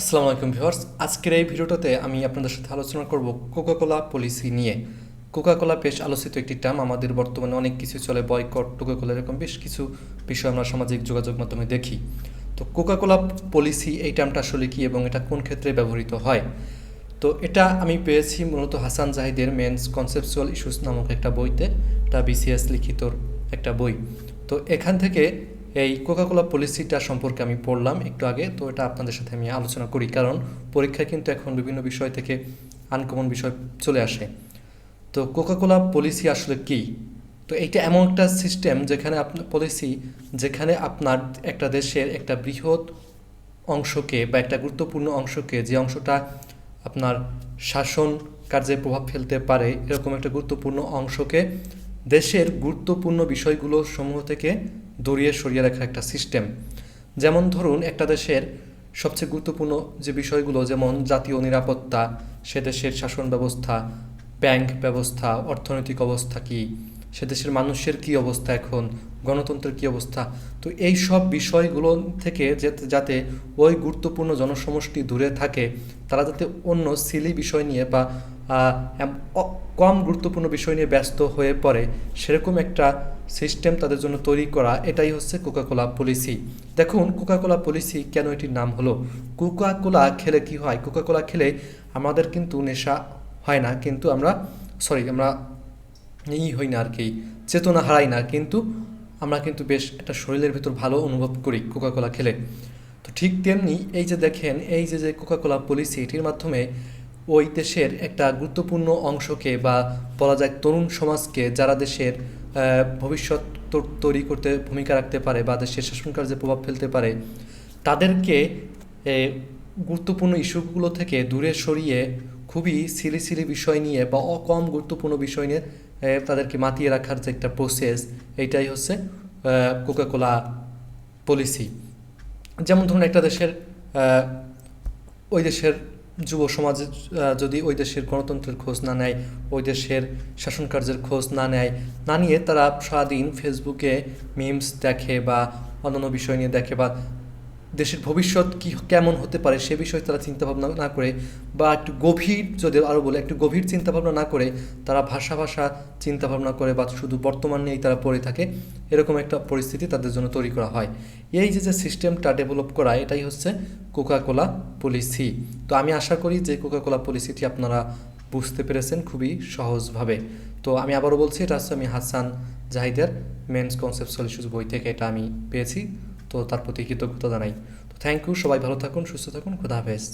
আসসালামু আলাইকুম ভিউয়ার্স। আজকের এই ভিডিওটাতে আমি আপনাদের সাথে আলোচনা করব কোকাকোলা পলিসি নিয়ে। কোকাকোলা বেশ আলোচিত একটি টার্ম আমাদের বর্তমানে অনেক কিছু চলে। বয়কট কোকাকোলা এরকম বেশ কিছু বিষয় আমরা সামাজিক যোগাযোগ মাধ্যমে দেখি। তো কোকাকোলা পলিসি এই টার্মটা আসলে কি এবং এটা কোন ক্ষেত্রে ব্যবহৃত হয়? তো এটা আমি পেয়েছি মূলত হাসান জাহিদের মেন্স কনসেপচুয়াল ইস্যুস নামক একটা বইতে। এটা বিসিএস লিখিত একটা বই। তো এখান থেকে এই কোকাকোলা পলিসিটা সম্পর্কে আমি পড়লাম একটু আগে, তো এটা আপনাদের সাথে আমি আলোচনা করি। কারণ পরীক্ষায় কিন্তু এখন বিভিন্ন বিষয় থেকে আনকমন বিষয় চলে আসে। তো কোকাকোলা পলিসি আসলে কি? তো এইটা এমন একটা সিস্টেম যেখানে আপনার পলিসি যেখানে আপনার একটা দেশের একটা বৃহৎ অংশকে বা একটা গুরুত্বপূর্ণ অংশকে যে অংশটা আপনার শাসন কার্যে প্রভাব ফেলতে পারে, এরকম একটা গুরুত্বপূর্ণ অংশকে দেশের গুরুত্বপূর্ণ বিষয়গুলো সমূহ থেকে দূরিয়ে সরিয়ে রাখার একটা সিস্টেম যেমন ধরুন, একটা দেশের সবচেয়ে গুরুত্বপূর্ণ যে বিষয়গুলো, যেমন জাতীয় নিরাপত্তা, সে দেশের শাসন ব্যবস্থা ব্যাংক ব্যবস্থা, অর্থনৈতিক অবস্থা কি, সে দেশের মানুষের কী অবস্থা এখন গণতন্ত্রের কী অবস্থা? তো এই সব বিষয়গুলো থেকে যাতে ওই গুরুত্বপূর্ণ জনসমষ্টি দূরে থাকে, তারা যাতে অন্য সিলি বিষয় নিয়ে বা কম গুরুত্বপূর্ণ বিষয় নিয়ে ব্যস্ত হয়ে পড়ে, সেরকম একটা সিস্টেম তাদের জন্য তৈরি করা, এটাই হচ্ছে কোকাকোলা পলিসি দেখুন কোকাকোলা পলিসি কেন এটির নাম হলো? কোকাকোলা খেলে কি হয়? কোকাকোলা খেলে আমাদের কিন্তু নেশা হয় না, কিন্তু আমরা সরি আমরা ই হই না আর কি, চেতনা হারাই না, কিন্তু আমরা কিন্তু বেশ একটা শরীরের ভিতর ভালো অনুভব করি কোকাকোলা খেলে। তো ঠিক তেমনি এই যে দেখেন, এই যে যে কোকাকোলা পলিসি এটির মাধ্যমে ওই দেশের একটা গুরুত্বপূর্ণ অংশকে বা বলা যায় তরুণ সমাজকে যারা দেশের ভবিষ্যৎ তৈরি করতে ভূমিকা রাখতে পারে বা দেশের শাসন কার্যে প্রভাব ফেলতে পারে, তাদেরকে গুরুত্বপূর্ণ ইস্যুগুলো থেকে দূরে সরিয়ে খুবই সিলি সিলি বিষয় নিয়ে বা অকম গুরুত্বপূর্ণ বিষয় নিয়ে তাদেরকে মাতিয়ে রাখার যে একটা প্রসেস এইটাই হচ্ছে কোকাকোলা পলিসি যেমন ধরুন একটা দেশের ওই দেশের যুব সমাজ যদি ওই দেশের গণতন্ত্রের খোঁজ না নেয়, ওই দেশের শাসন কার্যের খোঁজ না নেয়, না নিয়ে তারা সারাদিন ফেসবুকে মিমস দেখে বা অন্যান্য বিষয় নিয়ে দেখে বা দেশের ভবিষ্যৎ কি কেমন হতে পারে সে বিষয়ে তারা চিন্তা ভাবনা না করে বা একটু গভীর যদি আরও বলে, একটু গভীর চিন্তা ভাবনা না করে তারা ভাষা ভাষা চিন্তা ভাবনা করে বা শুধু বর্তমান নিয়েই তারা পড়ে থাকে, এরকম একটা পরিস্থিতি তাদের জন্য তৈরি করা হয়। এই যে যে সিস্টেমটা ডেভেলপ করা, এটাই হচ্ছে কোকাকোলা পলিসি তো আমি আশা করি যে কোকাকোলা পলিসিটি আপনারা বুঝতে পেরেছেন খুবই সহজভাবে। তো আমি আবারও বলছি, এটা হচ্ছে আমি হাসান জাহিদের মেন্স কনসেপ্ট সলিউশন বই থেকে এটা আমি পেয়েছি। তো তার প্রতি কৃতজ্ঞতা জানাই। তো থ্যাংক ইউ সবাই ভালো থাকুন, সুস্থ থাকুন, খুদা হাফেজ।